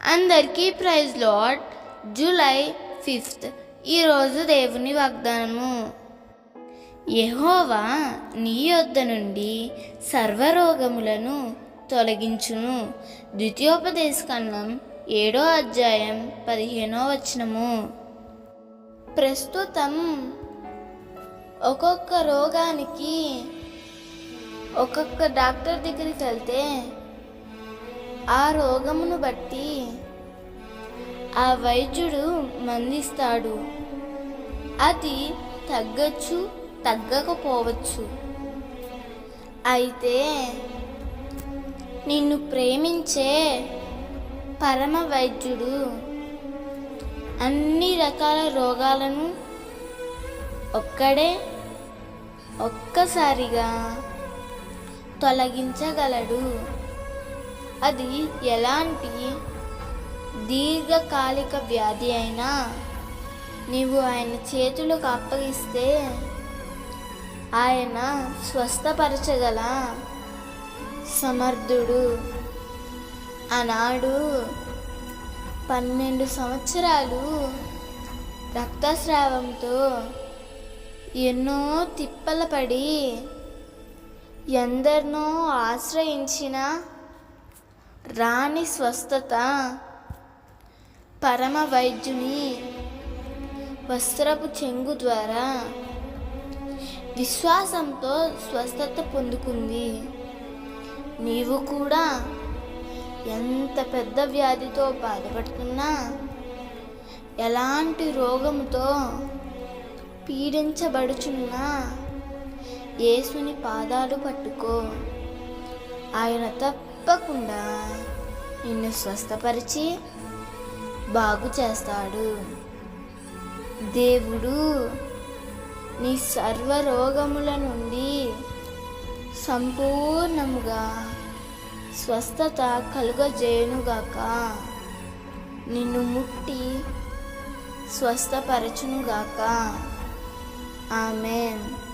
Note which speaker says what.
Speaker 1: అందరికీ praise lord July fifth ఈరోజు దేవుని వాగ్దానము. యహోవా నీ యొద్ద నుండి సర్వరోగములను తొలగించును. ద్వితీయోపదేశకన్నం ఏడో అధ్యాయం పదిహేనో వచనము. ప్రస్తుతం ఒక్కొక్క రోగానికి ఒక్కొక్క డాక్టర్ దగ్గరికి వెళ్తే ఆ రోగమును బట్టి ఆ వైద్యుడు మందిస్తాడు అది తగ్గచ్చు తగ్గకపోవచ్చు. అయితే నిన్ను ప్రేమించే పరమ వైద్యుడు అన్ని రకాల రోగాలను ఒక్కడే ఒక్కసారిగా తొలగించగలడు. అది ఎలాంటి దీర్ఘకాలిక వ్యాధి అయినా నీవు ఆయన చేతులకు అప్పగిస్తే ఆయన స్వస్థపరచగల సమర్థుడు. ఆనాడు పన్నెండు సంవత్సరాలు రక్తస్రావంతో ఎన్నో తిప్పలపడి ఎందరినో ఆశ్రయించిన రాణి స్వస్థత పరమ వైద్యుని వస్త్రపు చెంగు ద్వారా విశ్వాసంతో స్వస్థత పొందుకుంది. నీవు కూడా ఎంత పెద్ద వ్యాధితో బాధపడుతున్నా ఎలాంటి రోగముతో పీడించబడుచున్నా యేసుని పాదాలు పట్టుకో. ఆయన తప్ప తప్పకుండా నిన్ను స్వస్థపరిచి బాగు చేస్తాడు. దేవుడు నీ సర్వ రోగముల నుండి సంపూర్ణముగా స్వస్థత కలుగజేయునుగాక. నిన్ను ముట్టి స్వస్థపరచునుగాక. ఆమెన్.